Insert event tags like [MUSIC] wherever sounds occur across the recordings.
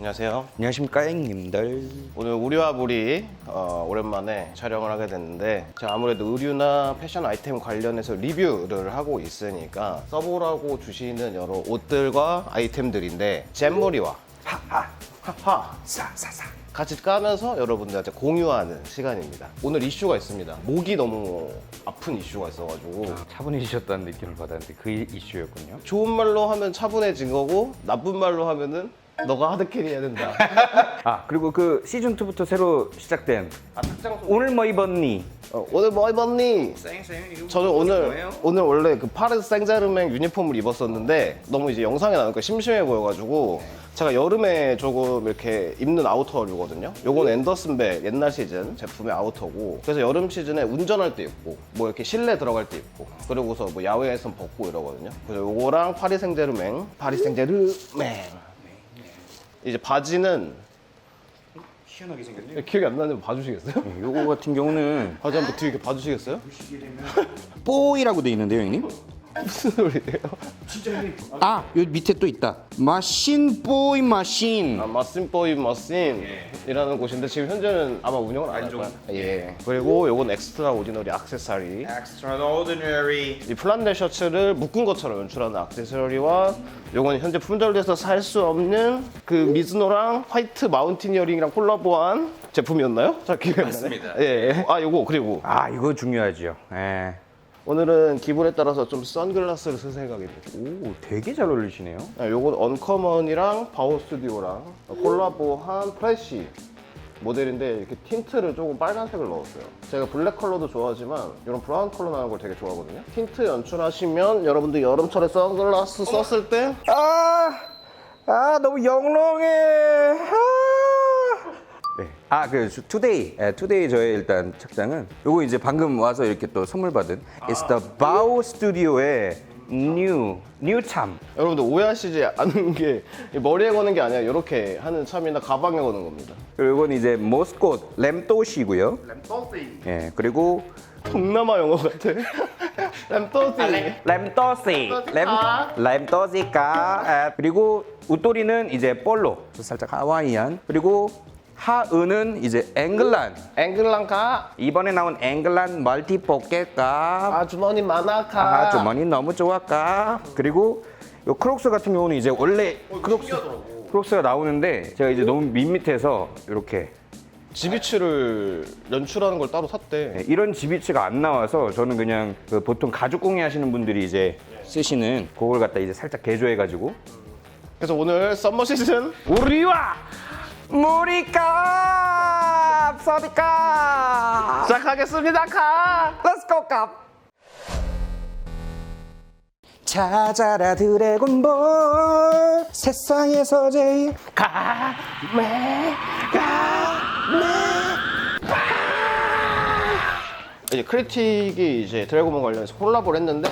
안녕하세요. 안녕하십니까 형님들 오늘 우리와 물이 어, 오랜만에 촬영을 하게 됐는데 제가 아무래도 의류나 패션 아이템 관련해서 리뷰를 하고 있으니까 써보라고 주시는 여러 옷들과 아이템들인데 잼머리와 하하 사사사 같이 까면서 여러분들한테 공유하는 시간입니다. 오늘 이슈가 있습니다. 목이 너무 아픈 이슈가 있어가지고 차분해지셨다는 느낌을 받았는데 그 이슈였군요 좋은 말로 하면 차분해진 거고 나쁜 말로 하면은 너가 하드캐리 해야 된다. [LAUGHS] 아 그리고 그 시즌 2부터 새로 시작된 아, 특장소 오늘 뭐 입었니? 어, 오늘 뭐 입었니? 저는 오늘 오늘 원래 그 파르 생제르맹 유니폼을 입었었는데 너무 이제 영상에 나오니까 심심해 보여가지고 제가 여름에 조금 이렇게 입는 아우터류거든요. 요건 앤더슨백 옛날 시즌 제품의 아우터고 그래서 여름 시즌에 운전할 때 입고 뭐 이렇게 실내 들어갈 때 입고 그러고서 뭐 야외에선 벗고 이러거든요. 그래서 요거랑 파리 생제르맹 파리 생제르맹 이제 바지는 희한하게 생겼네 기억이 안 나는데 봐주시겠어요? 요거 같은 경우는 바지 한번 뒤에 이렇게 봐주시겠어요? [LAUGHS] 뽀이라고 돼 있는데요 형님 무슨 소리예요? 아 여기 밑에 또 있다 마신 뽀이 마신 아, 마신보이 머신이라는 곳인데 지금 현재는 아마 운영을 안할 거야. 예. 그리고 요건 엑스트라 오디너리 액세서리. Extraordinary. 이 플란델 셔츠를 묶은 것처럼 연출하는 액세서리와 요건 현재 품절돼서 살 수 없는 그 미즈노랑 화이트 마운틴 이어링이랑 콜라보한 제품이었나요? 잘 기억이 안 나네. 맞습니다. 예, 예. 아, 요거 그리고 아 이거 중요하죠 예. 오늘은 기분에 따라서 좀 선글라스를 쓸 생각입니다. 오 되게 잘 어울리시네요 아, 요건 언커먼이랑 바오 스튜디오랑 콜라보한 프레쉬 모델인데 이렇게 틴트를 조금 빨간색을 넣었어요. 제가 블랙 컬러도 좋아하지만 이런 브라운 컬러 나는 걸 되게 좋아하거든요. 틴트 연출하시면 여러분들 여름철에 선글라스 썼을 때 아, 아 너무 영롱해. 아. 네. 아, 그 투데이, 예, 투데이 저의 일단 착장은 요거 이제 방금 와서 이렇게 또 선물 받은 It's the Bao Studio의 new new 참. 여러분들 오해하시지 않은 게 머리에 거는 게 아니라 이렇게 하는 참이나 가방에 거는 겁니다. 그리고 이건 이제 모스콧 램또시고요. 예, 그리고 동남아 영어 같아. 램토시. [LAUGHS] 램또시, 램 램또시가. 예, 그리고 웃도리는 이제 볼로, 살짝 하와이안. 그리고 하은은 이제 앵글란. 앵글랑카. 이번에 나온 앵글란 멀티 포켓가 아 주머니 많아카. 아 주머니 너무 좋아까 그리고 요 크록스 같은 경우는 이제 원래 크록스 크록스가 나오는데 제가 이제 너무 밋밋해서 이렇게 지비츠를 연출하는 걸 따로 샀대. 네, 이런 지비츠가 안 나와서 저는 그냥 그 보통 가죽 공예 하시는 분들이 이제 쓰시는 그걸 갖다 이제 살짝 개조해가지고 그래서 오늘 썸머 시즌 우리와 무리값 서비값 시작하겠습니다. 카. Go 값 찾아라 드래곤볼 세상에서 제일 이제 크리틱이 이제 드래곤볼 관련해서 콜라보를 했는데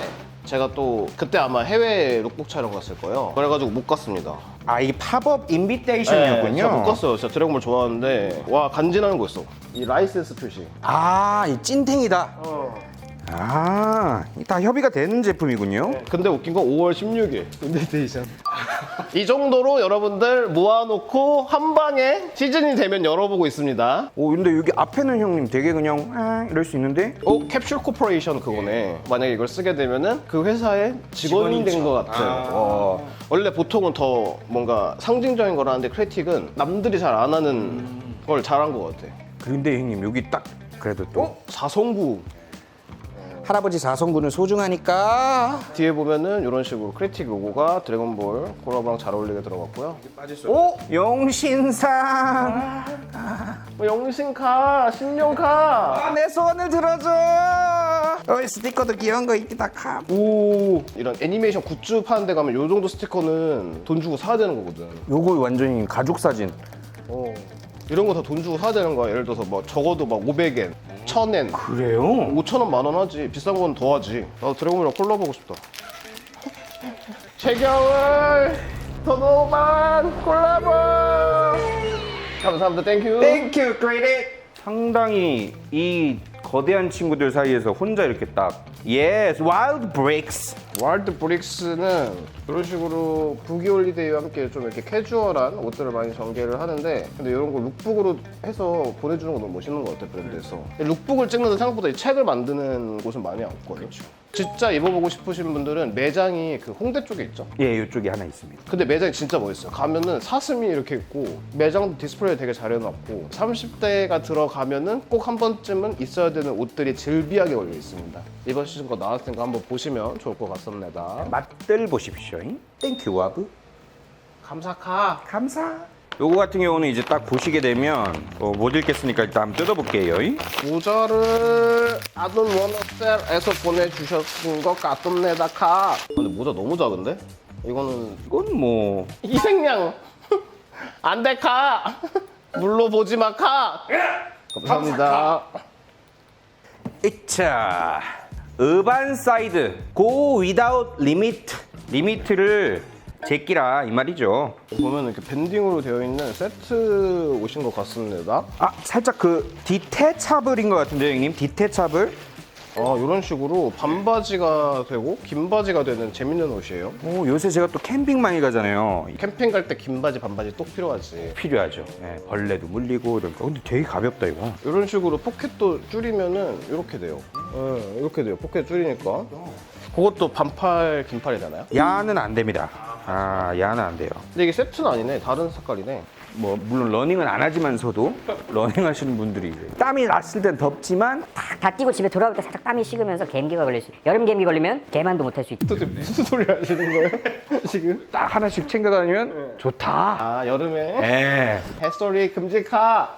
제가 또 그때 아마 해외 룩북 촬영 갔을 거예요. 그래가지고 못 갔습니다. 아 이게 팝업 네, 인비테이션이었군요 제가 못 갔어요. 진짜 드래곤볼 좋아하는데 와 간지나는 거 있어. 이 라이센스 표시. 아 이 찐탱이다 아, 이다 협의가 되는 제품이군요. 근데 웃긴 건 5월 16일 인비테이션. 이 정도로 여러분들 모아놓고 한 방에 시즌이 되면 열어보고 있습니다. 오, 근데 여기 앞에는 형님 되게 그냥 아, 이럴 수 있는데 어 캡슐 코퍼레이션 그거네. 만약에 이걸 쓰게 되면은 그 회사의 직원이 된 것 같은. 어, 원래 보통은 더 뭔가 상징적인 거라는데 크리틱은 남들이 잘 안 하는 걸 잘한 것 같아. 근데 형님 여기 딱 그래도 또 사성구 할아버지 사성군은 소중하니까. 뒤에 보면은 이런 식으로 크리틱 로고가 드래곤볼 콜라보랑 잘 어울리게 들어갔고요. 오! 용신상! 뭐 영신카, 신용카. 아, 내 소원을 들어줘! 어 스티커도 귀여운 거 있다 카 오! 이런 애니메이션 굿즈 파는 데 가면 요 정도 스티커는 돈 주고 사야 되는 거거든. 요거 완전히 가족 사진. 어. 이런 거 다 돈 주고 사야 되는 거야. 예를 들어서 뭐 적어도 막 500엔, 1000엔, 그래요? 5천원 만원 하지. 비싼 건 더 하지. 나도 드래곤이랑 콜라 보고 싶다. 최겨울 도노반 콜라보 감사합니다. 땡큐 땡큐 크리틱 상당히 이 거대한 친구들 사이에서 혼자 이렇게 딱 Yes, Wild Bricks. 와일드 브릭스는 이런 식으로 부기 홀리데이와 함께 좀 이렇게 캐주얼한 옷들을 많이 전개를 하는데 근데 이런 거 룩북으로 해서 보내주는 거 너무 멋있는 것 같아 브랜드에서 룩북을 찍는 데 생각보다 이 책을 만드는 곳은 많이 없거든요 진짜 입어보고 싶으신 분들은 매장이 그 홍대 쪽에 있죠 예, 이쪽에 하나 있습니다. 근데 매장이 진짜 멋있어요. 가면은 사슴이 이렇게 있고 매장도 디스플레이 되게 잘 해놨고 30대가 들어가면은 꼭 한 번쯤은 있어야 되는 옷들이 즐비하게 걸려 있습니다. 이번 시즌 거 나왔으니까 한번 보시면 좋을 것 같습니다. 맛들 보십시오. 땡큐 와브. 감사카. 감사. 요거 같은 경우는 이제 딱 보시게 되면 어, 못 읽겠으니까 일단 한번 뜯어볼게요. 모자를 아돈 원어셀에서 보내주셨은 것 같습니다. 카. 근데 모자 너무 작은데? 이거는 이건 뭐 이생양 [LAUGHS] 안 돼 카. 물로 보지 마 카. 감사합니다. 이차 어반 사이드 go without limit 리미트를 제끼라 이 말이죠. 보면 이렇게 밴딩으로 되어 있는 세트 옷인 것 같습니다. 아 살짝 그 디테차블인 것 같은데요, 형님. 디테차블. 아, 이런 식으로 반바지가 되고 긴 바지가 되는 재밌는 옷이에요. 오 요새 제가 또 캠핑 많이 가잖아요. 캠핑 갈 때 긴 바지, 반바지 꼭 필요하지. 필요하죠. 예, 벌레도 물리고 이런 거. 근데 되게 가볍다 이거. 이런 식으로 포켓도 줄이면은 이렇게 돼요. 네, 이렇게 돼요. 포켓 줄이니까. 그것도 반팔, 긴팔이잖아요. 야는 안 됩니다. 아 야는 안 돼요. 근데 이게 세트는 아니네. 다른 색깔이네. 뭐 물론 러닝은 안 하지만서도 러닝 하시는 분들이 이제 땀이 났을 땐 덥지만 딱다 뛰고 집에 돌아올 때 살짝 땀이 식으면서 감기가 걸릴 수 여름 감기 걸리면 개만도 못 할 수 있다. 도대체 무슨 소리 하시는 거예요? [LAUGHS] 지금? 딱 하나씩 챙겨 다니면 좋다. 아, 여름에 예. 햇소리 금지카.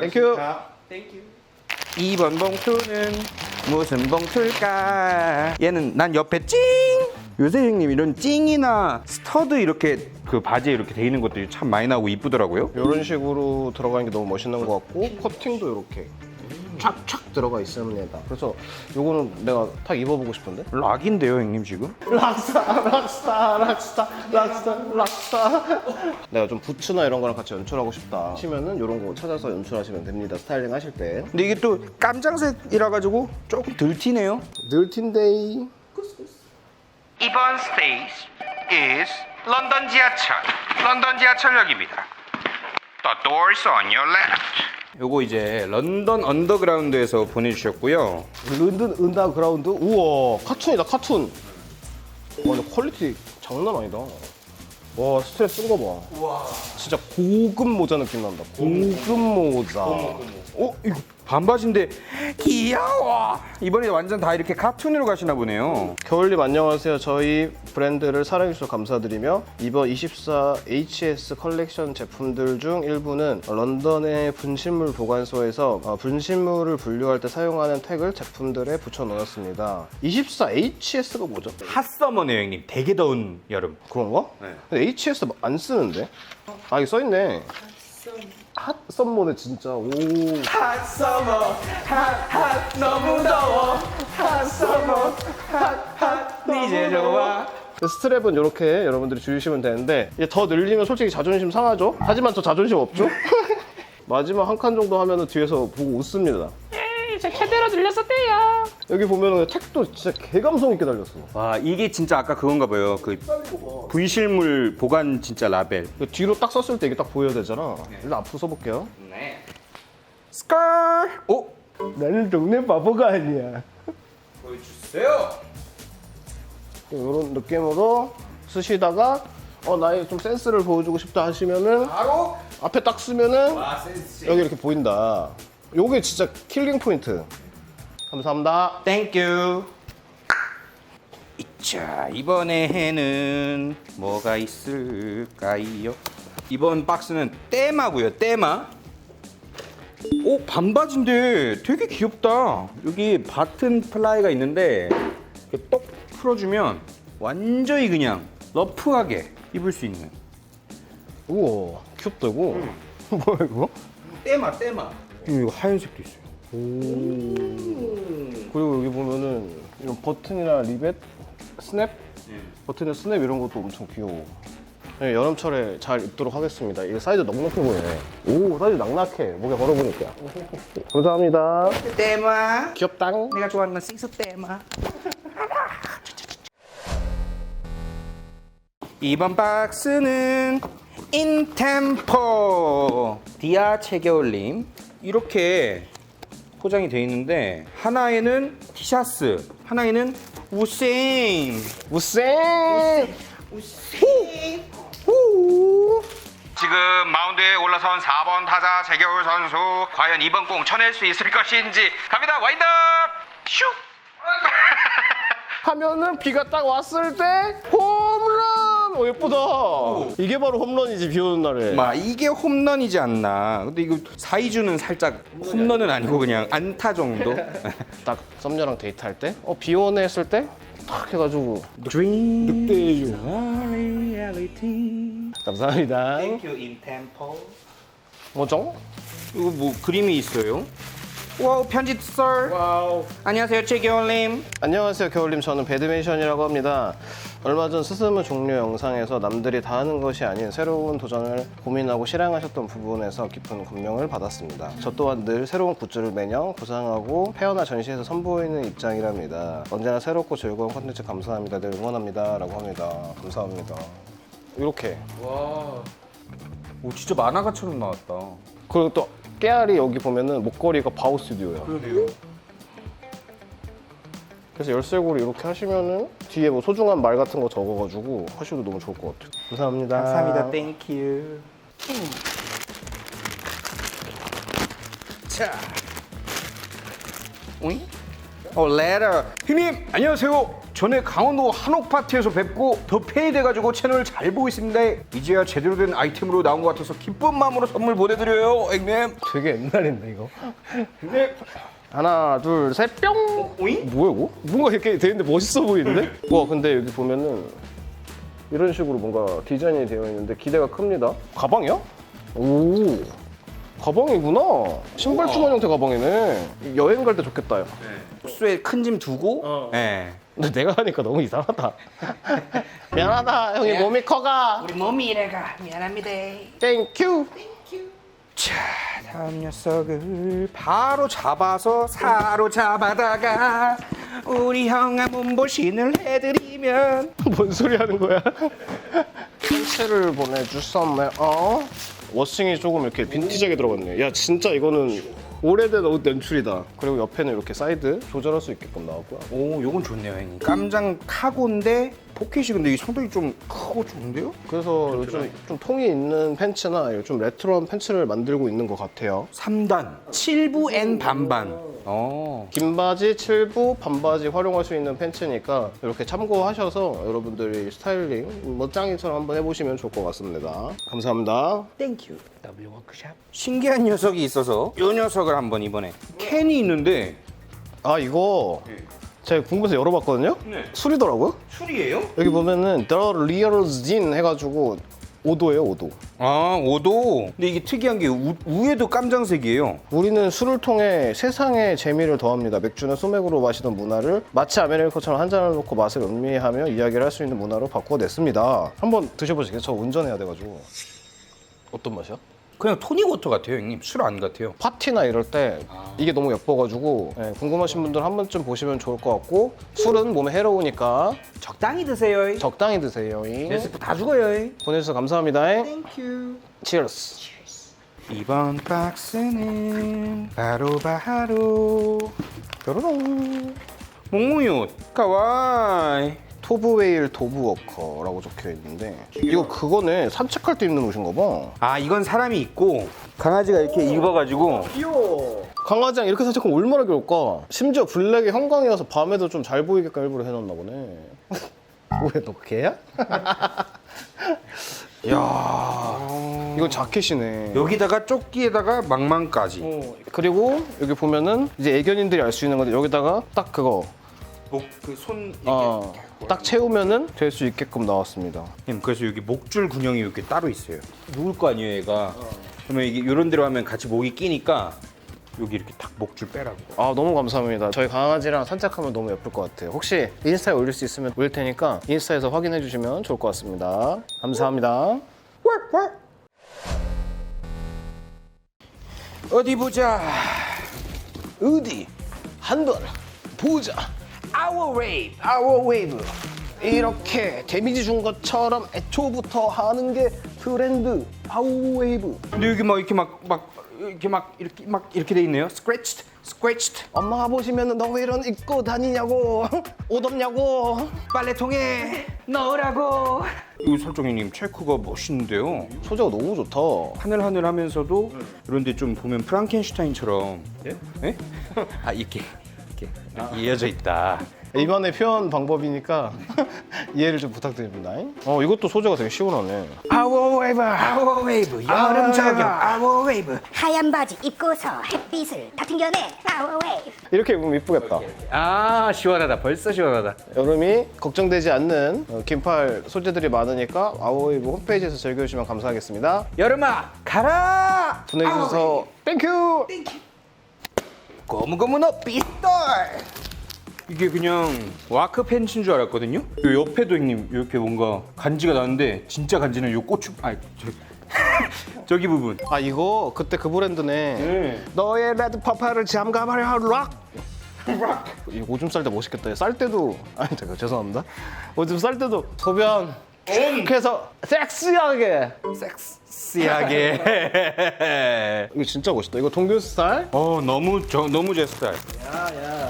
땡큐. 2번 봉투는 무슨 봉투일까? 얘는 난 옆에 찡! 요새 형님 이런 찡이나 스터드 이렇게 그 바지에 이렇게 돼 있는 것들이 참 많이 나오고 이쁘더라고요. 이런 식으로 들어가는 게 너무 멋있는 것 같고 커팅도 이렇게 촥촥 들어가 있습니다. 그래서 요거는 내가 딱 입어보고 싶은데? 락인데요, 형님 지금? 락스타, 락스타, 락스타, 락스타, 락스타. 내가 좀 부츠나 이런 거랑 같이 연출하고 싶다. 하시면은 이런 거 찾아서 연출하시면 됩니다. 스타일링 하실 때. 근데 이게 또 깜장색이라 가지고 조금 덜 티네요. 늘틴데이. 이번 스테이지 is 런던 지하철. 런던 지하철역입니다. The doors on your left. 요거 이제 런던 언더그라운드에서 보내주셨고요. 런던 은다그라운드? 우와, 카툰이다, 카툰. 와, 근데 퀄리티 장난 아니다. 와, 스트랩 쓴 거 봐. 와. 진짜 고급 모자 느낌 난다. 고급 모자. 어? 이거 반바지인데 귀여워. 이번에 완전 다 이렇게 카툰으로 가시나 보네요. 겨울님 안녕하세요. 저희 브랜드를 사랑해주셔서 감사드리며 이번 24 HS 컬렉션 제품들 중 일부는 런던의 분실물 보관소에서 어, 분실물을 분류할 때 사용하는 택을 제품들에 붙여 넣었습니다. 24 HS가 뭐죠? 핫서머네요, 형님. 되게 더운 여름. 그런가? 근데 HS 안 쓰는데? 아 이거 써있네. 핫 썸머네 진짜. 오. 이제 좋아. 그 스트랩은 이렇게 여러분들이 주시면 되는데 이게 더 늘리면 솔직히 자존심 상하죠? 하지만 저 자존심 없죠? 마지막 한 칸 정도 하면 뒤에서 보고 웃습니다. 제 제대로 늘렸었대요. 여기 보면 택도 진짜 개감성 있게 달렸어. 와 이게 진짜 아까 그건가 봐요. 그 분실물 보관 진짜 라벨. 그 뒤로 딱 썼을 때 이게 딱 보여야 되잖아. 일단 앞으로 써볼게요. 스컬. 오. 나는 동네 바보가 아니야. 보여주세요. 이런 느낌으로 쓰시다가 어 나의 좀 센스를 보여주고 싶다 하시면은 바로. 앞에 딱 쓰면은 아 센스. 여기 이렇게 보인다. 요게 진짜 킬링 포인트. 감사합니다. 땡큐. 자 이번에는 뭐가 있을까요? 이번 박스는 때마고요. 때마. 오 반바지인데 되게 귀엽다. 여기 바튼 플라이가 있는데 이렇게 똑 풀어주면 완전히 그냥 러프하게 입을 수 있는. 우와 귀엽다 이거. [LAUGHS] 뭐야 이거? 때마 때마. 이거 하얀색도 있어요. 그리고 여기 보면은 이런 버튼이나 리벳, 스냅, 버튼이나 스냅 이런 것도 엄청 귀여워. 네, 여름철에 잘 입도록 하겠습니다. 이 사이즈 넉넉해 보이네. 오, 사이즈 낙낙해. 목에 걸어보니까. [LAUGHS] 감사합니다. 때마. 귀엽당. 내가 좋아하는 건 싱스 때마. 이번 박스는 인템포 디아 체겨올림 이렇게 포장이 되어 있는데 하나에는 티셔츠, 하나에는 우세인. 우쌩! 지금 마운드에 올라선 4번 타자 재겨울 선수 과연 이번 공 쳐낼 수 있을 것인지 갑니다 와인드업 슉 [LAUGHS] 하면은 비가 딱 왔을 때 홈런! 오, 예쁘다. 이게 바로 홈런이지, 비 오는 날에. 막 이게 홈런이지 않나. 근데 이거 사이즈는 살짝 홈런은 아니고 그냥 안타 정도. [LAUGHS] 딱 썸녀랑 데이트할 때, 어, 비 오네 했을 때, 탁 해가지고. Reality. 감사합니다. Thank you in tempo. 뭐죠? 이거 뭐 그림이 있어요? 와우 편지 썰. 와우. 안녕하세요 최겨울님. 안녕하세요 겨울님. 저는 배드민턴이라고 합니다. 얼마 전 스스무 종료 영상에서 남들이 다 하는 것이 아닌 새로운 도전을 고민하고 실행하셨던 부분에서 깊은 감명을 받았습니다. 저 또한 늘 새로운 굿즈를 매년 구상하고 페어나 전시에서 선보이는 입장이랍니다. 언제나 새롭고 즐거운 컨텐츠 감사합니다. 늘 응원합니다. 라고 합니다. 감사합니다. 이렇게 오 진짜 만화가처럼 나왔다. 그리고 또 깨알이 여기 보면은 목걸이가 바우 스튜디오야 그러네요. 그래서 열쇠고리 이렇게 하시면은 뒤에 뭐 소중한 말 같은 거 적어가지고 하셔도 너무 좋을 것 같아요. 감사합니다. 감사합니다. Thank you. 자. 오잉? 어, 레터. 형님, 안녕하세요. 전에 강원도 한옥 파티에서 뵙고 더 팬이 돼가지고 채널 잘 보고 있습니다. 이제야 제대로 된 아이템으로 나온 것 같아서 기쁜 마음으로 선물 보내드려요, 형님. 되게 옛날인데 이거. 형님. 하나, 둘, 셋, 뿅. 오잉? 뭐야 이거? 뭔가 이렇게 되는데 멋있어 보이는데? 와 근데 여기 보면은 이런 식으로 뭔가 디자인이 되어 있는데 기대가 큽니다. 가방이야? 오. 가방이구나. 신발 주머니 형태 가방이네. 여행 갈 때 좋겠다. 요 숙소에 큰 짐 두고, 네. 근데 내가 하니까 너무 이상하다. [LAUGHS] 미안하다. 형이 몸이 커가. 우리 몸이 이래가 미안합니다. 땡큐. 자, 다음 녀석을 바로 잡아서 사로 잡아다가 우리 형아 몸보신을 해드리면 [LAUGHS] 뭔 소리 하는 거야? 팬츠를 보내주셨네. 어? 워싱이 조금 이렇게 빈티지하게 들어갔네. 야 진짜 이거는 오래된 옷 연출이다. 그리고 옆에는 이렇게 사이드 조절할 수 있게끔 나왔고요. 오, 요건 좋네요, 형님. 깜장 카고인데 포켓이 근데 이 상당히 좀 크고 좋은데요? 그래서 요즘 좀 통이 있는 팬츠나 좀 레트로한 팬츠를 만들고 있는 것 같아요. 3단 7부 N 반반. 어. 긴 바지, 칠부, 반바지 활용할 수 있는 팬츠니까 이렇게 참고하셔서 여러분들이 스타일링 멋짱이처럼 한번 해보시면 좋을 것 같습니다. 감사합니다. 땡큐. W 워크샵. 신기한 녀석이 있어서 요 녀석을 한번 이번에 캔이 있는데 아 이거 제가 궁금해서 열어봤거든요. 네. 술이더라고요. 술이에요? 여기 보면은 The Real Gin 해가지고 5도예요 5도. 아, 5도. 근데 이게 특이한 게 우, 위에도 깜장색이에요. 우리는 술을 통해 세상의 재미를 더합니다. 맥주는 소맥으로 마시던 문화를 마치 아메리카노처럼 한 잔을 놓고 맛을 음미하며 이야기를 할 수 있는 문화로 바꿔냈습니다. 한번 드셔보시겠어요? 저 운전해야 돼가지고. 어떤 맛이야? 그냥 토닉 워터 같아요, 형님. 술 안 같아요. 파티나 이럴 때 이게 너무 예뻐가지고 예, 궁금하신 분들 한 번쯤 보시면 좋을 것 같고 술은 몸에 해로우니까 적당히 드세요. 적당히 드세요. 레시피 다 죽어요. 보내주셔서 감사합니다. 땡큐. 치얼스. 이번 박스는 바로 바로 뾰로롱. 몽무요 가와이. 토브웨일 도브워커라고 적혀 있는데 이거 그거네 산책할 때 입는 옷인가 봐. 아 이건 사람이 있고 강아지가 이렇게 입어가지고 귀여워. 강아지랑 이렇게 산책하면 얼마나 귀여울까? 심지어 블랙의 형광이어서 밤에도 좀 잘 보이게끔 일부러 해놨나 보네. [LAUGHS] 뭐야 너 개야? [LAUGHS] 야 이건 자켓이네. 여기다가 조끼에다가 망망까지 그리고 여기 보면은 이제 애견인들이 알 수 있는 건데 여기다가 딱 그거 목그손 이렇게 어, 딱 채우면은 될 수 있게끔 나왔습니다. 님, 그래서 여기 목줄 군형이 이렇게 따로 있어요. 누울 거 아니에요, 얘가. 그러면 이게 이런 데로 하면 같이 목이 끼니까 여기 이렇게 딱 목줄 빼라고. 아 너무 감사합니다. 저희 강아지랑 산책하면 너무 예쁠 것 같아요. 혹시 인스타에 올릴 수 있으면 올릴 테니까 인스타에서 확인해 주시면 좋을 것 같습니다. 감사합니다. 어디 보자. 어디? 한번 보자. Our wave. 아워 웨이브. 이렇게 데미지 준 것처럼 애초부터 하는 게 트렌드 아워 웨이브. 근데 여기 막 이렇게 막 막 이렇게 막 이렇게 막 이렇게 돼 있네요. Scratched, scratched. 엄마가 보시면 너 왜 이런 입고 다니냐고 [LAUGHS] 옷 없냐고 빨래통에 넣으라고. 이거 설정이님 체크가 멋있는데요. 소재가 너무 좋다. 하늘하늘 하면서도 그런데 좀 보면 프랑켄슈타인처럼 예? [LAUGHS] 아 이렇게 이렇게 이어져 있다. 이번에 표현 방법이니까 [LAUGHS] 이해를 좀 부탁드립니다. 어 이것도 소재가 되게 시원하네. Our wave, our wave, 여름 저격, our wave. 하얀 바지 입고서 햇빛을 다 튕겨내 아워 웨이 이렇게 입으면 이쁘겠다. 아 시원하다, 벌써 시원하다. 여름이 걱정되지 않는 어, 긴팔 소재들이 많으니까 아오이브 홈페이지에서 즐겨주시면 감사하겠습니다. 여름아 가라. 보내주셔서 땡큐! 고무고무노 빗돌. 이게 그냥 와크 팬츠인 줄 알았거든요. 요 옆에도 형님 이렇게 뭔가 간지가 나는데 진짜 간지는 요 고추 아 저, [LAUGHS] 저기 부분. 아 이거 그때 그 브랜드네. 네. 너의 레드 퍼파를 잠가봐라 락! 이거 오줌 쌀 때 멋있겠다. 쌀 때도 아니 잠깐 죄송합니다. 오줌 쌀 때도 소변 그래서 섹시하게 섹시하게. [LAUGHS] 이거 진짜 멋있다. 이거 스타일? 어 너무 저 너무 제 스타일.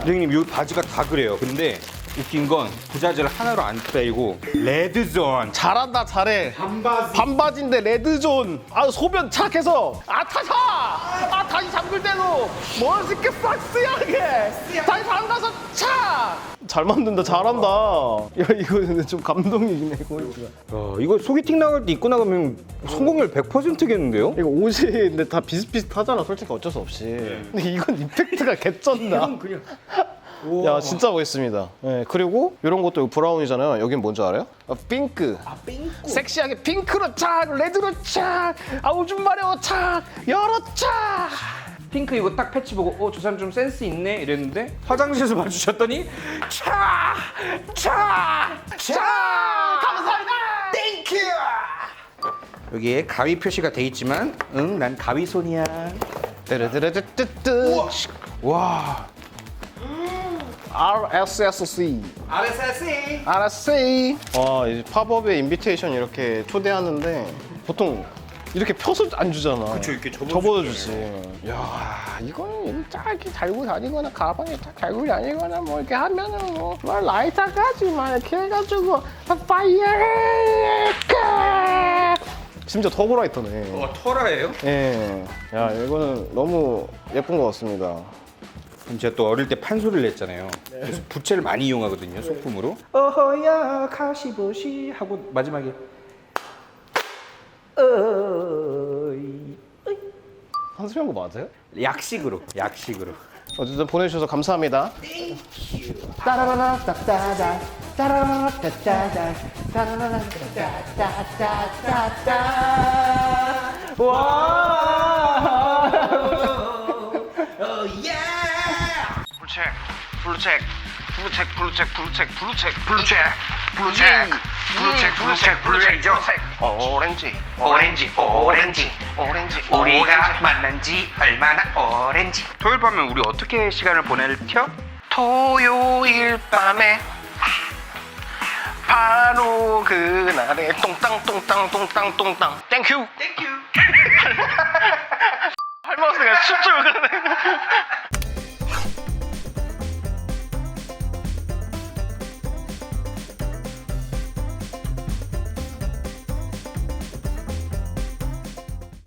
형님 이 바지가 다 그래요. 근데 웃긴 건 부자재를 하나로 안 빼고 레드존. 잘한다 잘해. 반바지. 인데 레드존. 아 소변 착해서. 아 타사 아 다시 잠글 때도 멋있게 싹스하게. 다시 담가서 차잘 만든다 잘한다. 야 이거 근데 좀 감동이긴 해 포인트가 어, 이거 소개팅 나갈 때 입고 나가면 성공률 100%겠는데요? 이거 옷이 근데 다 비슷비슷하잖아 솔직히 어쩔 수 없이. 근데 이건 [LAUGHS] 임팩트가 개쩐다. 그냥 야 진짜 멋있습니다 네, 그리고 이런 것도 브라운이잖아요 여긴 뭔지 알아요? 아, 핑크 아 뺑꾸. 섹시하게 핑크로 착 레드로 착 아우 좀 마려워 착 열어 착 핑크 이거 딱 패치 보고 어 저 사람 좀 센스 있네 이랬는데 화장실에서 [LAUGHS] 봐주셨더니 차! 차! 차! 감사합니다 땡큐! 여기에 가위 표시가 돼 있지만 응 난 가위 손이야 뜨르르르뜨뜨 와 RSSC RSSC RSC 와 이제 팝업에 인비테이션 이렇게 초대하는데 보통 이렇게 펴서 안 주잖아 그쵸, 이렇게 접어주죠. 접어 주지 야 이거는 딱 이렇게 달고 다니거나 가방에 딱 달고 다니거나 뭐 이렇게 하면은 뭐, 뭐 라이터까지 막 이렇게 해가지고 파이어 심지어 터보라이터네 어 터라예요? 예. 야, 이거는 너무 예쁜 것 같습니다. 그럼 제가 또 어릴 때 판소리를 냈잖아요. 그래서 부채를 많이 이용하거든요, 소품으로. 어허야 가시보시 하고 마지막에 어이 한수영 거 맞아요? 약식으로, 약식으로. 어쨌든 보내주셔서 감사합니다. 블루책 블루책 블루책 블루책 블루책 블루책 블루책 블루책 블루책 블루책 블루책 오렌지 오렌지 오렌지 오렌지 우리가 만난 지 얼마나 오렌지 토요일 밤에 우리 어떻게 시간을 보낼 텨? 토요일 밤에 바로 그날에 똥땅 똥땅 똥땅 똥땅 땡큐 땡큐 할머니가 춤추고 그러네